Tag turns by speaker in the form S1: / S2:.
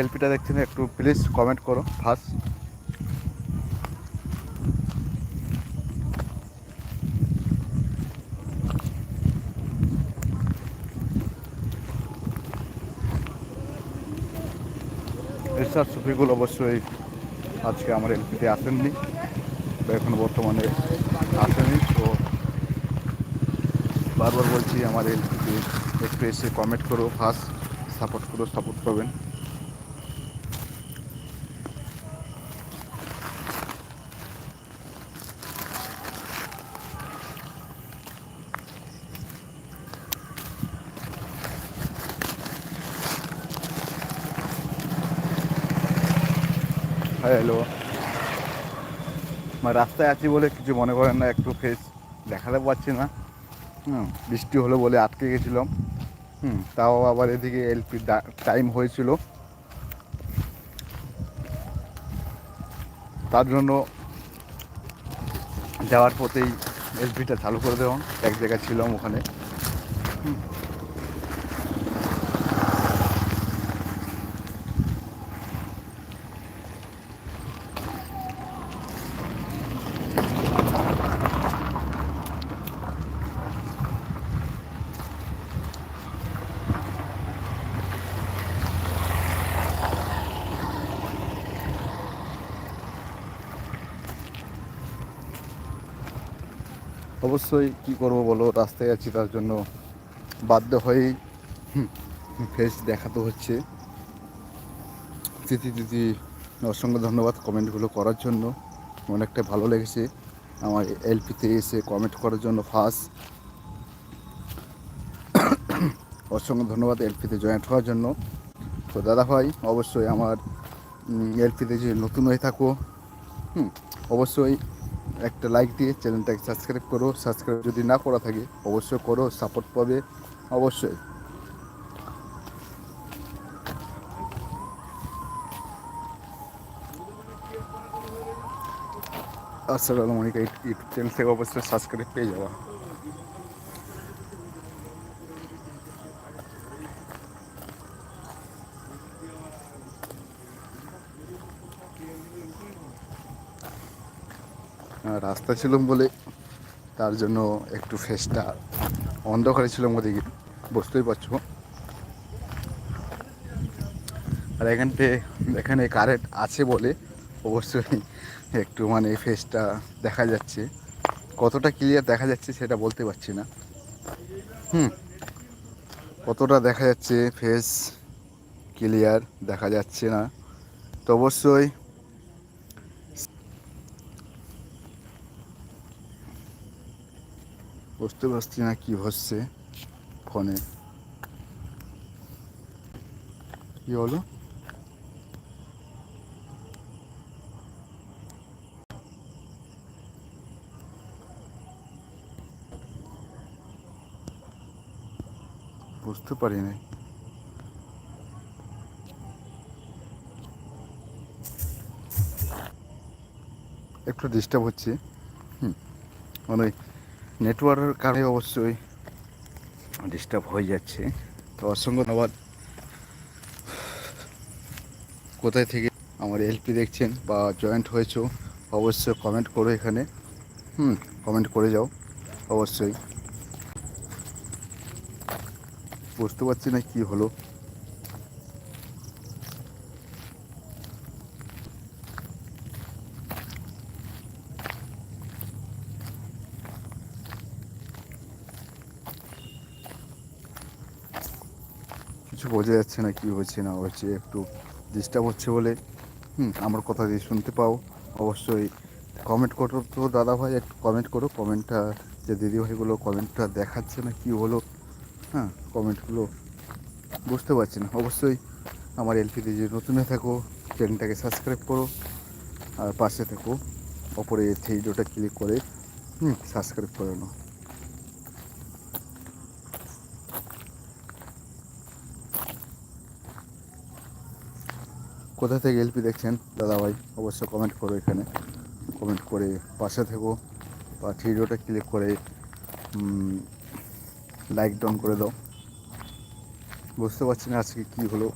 S1: এলপিটা দেখছেন, একটু please comment করো ফার্স্ট এরশাদ শফিকুল অবশ্যই আজকে আমার এলপিতে আসেননি এখন বর্তমানে আসেনি, তো বারবার বলছি আমার এলপিতে একটু এসে কমেন্ট করো ফার্স্ট সাপোর্ট করো সাপোর্ট করবেন হ্যালো মানে রাস্তায় আছি বলে কিছু মনে করেন না, একটু ফেস দেখাতে পারছি না। হুম, বৃষ্টি হলো বলে আটকে গেছিলাম। হুম, তাও আবার এদিকে এলপি টাইম হয়েছিল। তার জন্য যাওয়ার পথেই এলপিটা চালু করে দেওয়া। এক জায়গায় ছিলাম ওখানে। অবশ্যই কি করব বলো, রাস্তায় আছি তার জন্য বাধ্য হয়েই। ফেস দেখাতে হচ্ছে। দিদি দিদি অসংখ্য ধন্যবাদ কমেন্টগুলো করার জন্য। অনেকটা ভালো লেগেছে আমার এলপিতে এসে কমেন্ট করার জন্য ফার্স্ট অসংখ্য ধন্যবাদ এলপিতে জয়েন্ট হওয়ার জন্য। তো দাদা ভাই, অবশ্যই আমার এলপিতে যে নতুন হয়ে থাকো, হুম, অবশ্যই একটা লাইক দিয়ে চ্যানেলটাকে সাবস্ক্রাইব করো সাবস্ক্রাইব যদি না করা থাকে, অবশ্যই করো সাপোর্ট পাবে, অবশ্যই। আসসালামু আলাইকুম ইউটিউব চ্যানেল থেকে অবশ্যই সাবস্ক্রাইব পেয়ে যাওয়া রাস্তা ছিলাম বলে তার জন্য একটু ফেসটা অন্ধকারে ছিলাম ওদিকে বুঝতেই পারছ। আর এখানতে এখানে কারেন্ট আছে বলে অবশ্যই একটু মানে ফেসটা দেখা যাচ্ছে। কতটা ক্লিয়ার দেখা যাচ্ছে সেটা বলতে পারছি না। হুম, কতটা দেখা যাচ্ছে ফেস ক্লিয়ার দেখা যাচ্ছে না। তো অবশ্যই বুঝতে পারছি না কি হচ্ছে ফোনে। কি হলো? বুঝতে পারি নাই। একটু ডিস্টার্ব হচ্ছে। হুম মানে নেটওয়ার্কের কারণে অবশ্যই ডিস্টার্ব হয়ে যাচ্ছে। তো অসংখ্য ধন্যবাদ। কোথায় থেকে আমার এলপি দেখছেন বা জয়েন্ট হয়েছো, অবশ্যই কমেন্ট করো এখানে। হুম কমেন্ট করে যাও, অবশ্যই। বুঝতে পারছি না কী হলো। কিছু বোঝা যাচ্ছে না কি হচ্ছে, না হচ্ছে, একটু ডিস্টার্ব হচ্ছে বলে। হুম, আমার কথা দিয়ে শুনতে পাও, অবশ্যই কমেন্ট করো। তো দাদা ভাই একটু কমেন্ট করো। কমেন্টটা যে দিদি ভাইগুলো কমেন্টটা দেখাচ্ছে না কি হলো হ্যাঁ কমেন্টগুলো বুঝতে পারছি না। অবশ্যই আমার এলপিতে যে নতুন হয়ে থাকো চ্যানেলটাকে সাবস্ক্রাইব করো, আর পাশে থাকো। ওপরে থ্রি ডোটা ক্লিক করে, হুম সাবস্ক্রাইব করে নাও। কোথা থেকে এলপি দেখছেন? দাদা ভাই অবশ্যই কমেন্ট করো এখানে। কমেন্ট করে পাশে থেকো বা ভিডিওটা ক্লিক করে লাইক ডাউন করে দাও। বুঝতে পারছি না আজকে কী হলো?